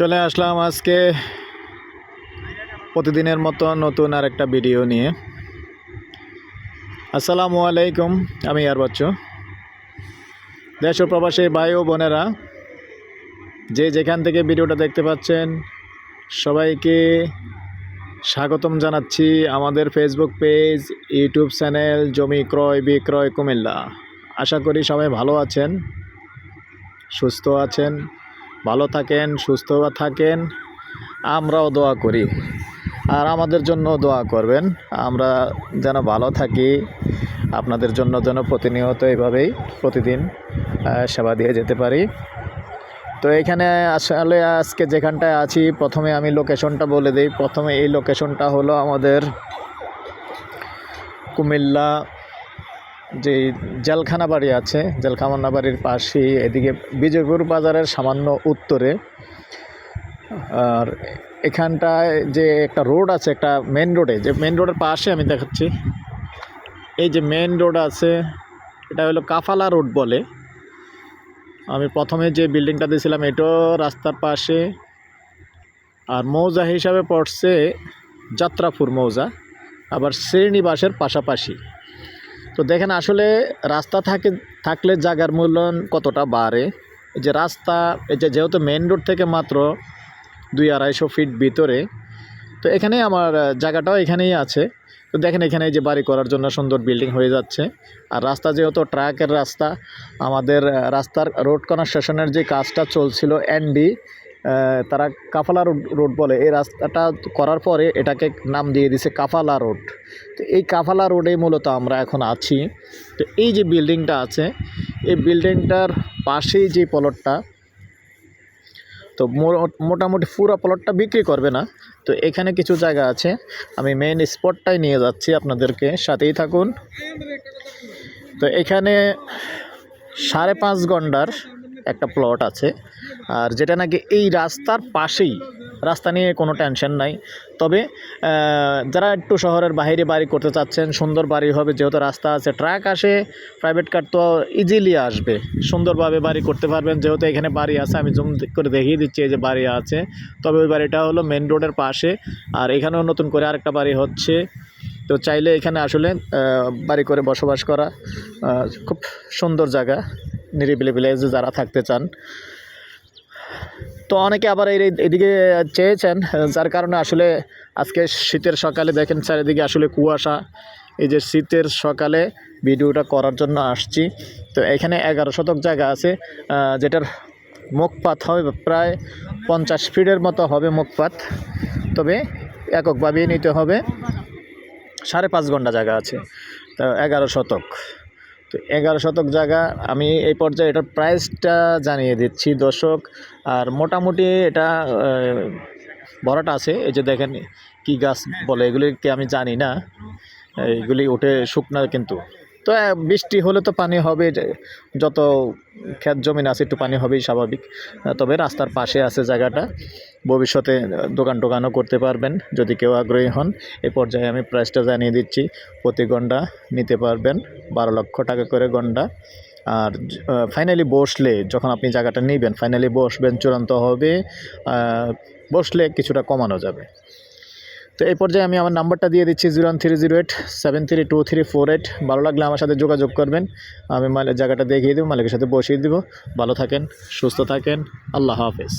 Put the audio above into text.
চলে আসলাম আজকে প্রতিদিনের মতো নতুন আর একটা ভিডিও নিয়ে। আসসালামু আলাইকুম, আমি আর বাচ্চু। দেশ ও প্রবাসী ভাই ও বোনেরা, যে যেখান থেকে ভিডিওটা দেখতে পাচ্ছেন, সবাইকে স্বাগতম জানাচ্ছি আমাদের ফেসবুক পেজ ইউটিউব চ্যানেল জমি ক্রয়, বিক্রয় কুমিল্লা। আশা করি সবাই ভালো আছেন, সুস্থ আছেন। ভালো থাকেন, সুস্থ থাকেন। আমরাও দোয়া করি। আর আমাদের জন্য দোয়া করবেন। আমরা যেন ভালো থাকি। আপনাদের জন্য যেন প্রতিনিয়ত এইভাবেই প্রতিদিন সেবা দিয়ে যেতে পারি। তো এখানে আসলে আজকে যেখানটায় আছি, প্রথমে আমি লোকেশনটা বলে দিই। প্রথমে এই লোকেশনটা হলো আমাদের কুমিল্লা যে জেলখানা বাড়ি আছে জেলখানা বাড়ির পাশেই, এদিকে বিজয়পুর বাজারের সামান্য উত্তরে। আর এখানটায় যে একটা রোড আছে, একটা মেন রোডে, যে মেন রোডের পাশে আমি দেখাচ্ছি। এই যে মেন রোড আছে, এটা হলো কাফালা রোড বলে। আমি প্রথমে যে বিল্ডিংটা দিয়েছিলাম, এটাও রাস্তার পাশে। আর মৌজা হিসাবে পড়ছে যাত্রাপুর মৌজা, আবার শ্রেণীবাসের পাশাপাশি। তো দেখেন আসলে রাস্তা থাকে, থাকলে জায়গার মূল্যায়ন কতটা বাড়ে? যে রাস্তা, এই যে যেহেতু মেন রোড থেকে মাত্র দুই আড়াইশো ফিট ভিতরে, তো এখানেই আমার জায়গাটাও এখানেই আছে। তো দেখেন এখানে এই যে বাড়ি করার জন্য সুন্দর বিল্ডিং হয়ে যাচ্ছে। আর রাস্তা যেহেতু ট্রাকের রাস্তা, আমাদের রাস্তার রোড কনস্ট্রাকশনের যে কাজটা চলছিল এনডি তারা কাফালা রোড রোড বলে। এই রাস্তাটা করার পরে এটাকে নাম দিয়ে দিছে কাফালা রোড। তো এই কাফালা রোডে মূলত আমরা এখন আছি। তো এই যে বিল্ডিংটা আছে, এই বিল্ডিংটার পাশেই যে প্লটটা, তো মোটামুটি পুরো প্লটটা বিক্রি করবে না। তো এখানে কিছু জায়গা আছে। আমি মেইন স্পটটাই নিয়ে যাচ্ছি আপনাদেরকে। সাথেই থাকুন। তো এখানে সাড়ে পাঁচ ঘণ্টার একটা প্লট আছে। আর যেটা নাকি এই রাস্তার পাশেই, রাস্তা নিয়ে কোনো টেনশন নাই। তবে যারা একটু শহরের বাইরে বাড়ি করতে চাচ্ছেন, সুন্দর বাড়ি হবে, যেহেতু রাস্তা আছে ট্রাক আসে প্রাইভেট কার তো ইজিলি আসবে। সুন্দরভাবে বাড়ি করতে পারবেন, যেহেতু এখানে বাড়ি আছে, আমি জুম করে দেখিয়ে দিচ্ছি এই যে বাড়ি আছে। তবে ওই বাড়িটা হলো মেন রোডের পাশে, আর এখানেও নতুন করে আরেকটা বাড়ি হচ্ছে। তো চাইলে এখানে আসলে বাড়ি করে বসবাস করা খুব সুন্দর জায়গা, নিরিবিলি ভিলেজে যারা থাকতে চান। তো অনেকে আবার এই এদিকে চেয়েছেন যার কারণে আসলে আজকে শীতের সকালে দেখেন চারিদিকে আসলে কুয়াশা। এই যে শীতের সকালে ভিডিওটা করার জন্য আসছি। তো এখানে এগারো শতক জায়গা আছে যেটার মুখপাত হবে প্রায় পঞ্চাশ ফিটের মতো হবে মুখপাত। তবে এককভাবেই নিতে হবে। সাড়ে পাঁচ ঘণ্টা জায়গা আছে, তো এগারো শতক। তো এগারো শতক জায়গা। আমি এই পর্যায়ে এটার প্রাইসটা জানিয়ে দিচ্ছি দর্শক। আর মোটামুটি এটা ভরাট আছে। এই যে দেখেন কি গাছ বলে, এগুলিকে আমি জানি না। এইগুলি উঠে শুকনা কিন্তু। তো বৃষ্টি হলে তো পানি হবে যত ক্ষেত জমিন আছে একটু পানি হবেই স্বাভাবিক। তবে রাস্তার পাশে আছে জায়গাটা, ভবিষ্যতে দোকান টোকানও করতে পারবেন, যদি কেউ আগ্রহী হন। এ পর্যায়ে আমি প্রাইসটা জানিয়ে দিচ্ছি, প্রতি গন্ডা নিতে পারবেন বারো লক্ষ টাকা করে গন্ডা। আর ফাইনালি বসলে, যখন আপনি জায়গাটা নেবেন ফাইনালি বসবেন, চূড়ান্ত হবে বসলে কিছুটা কমানো যাবে। তো এই পর্যায়ে আমি আমার নাম্বারটা দিয়ে দিচ্ছি zero one three zero eight, seven three two three four eight. ভালো লাগলে আমার সাথে যোগাযোগ করবেন। আমি মালের জায়গাটা দেখিয়ে দেবো, মালিকের সাথে বসিয়ে দেবো। ভালো থাকেন, সুস্থ থাকেন। আল্লাহ হাফেজ।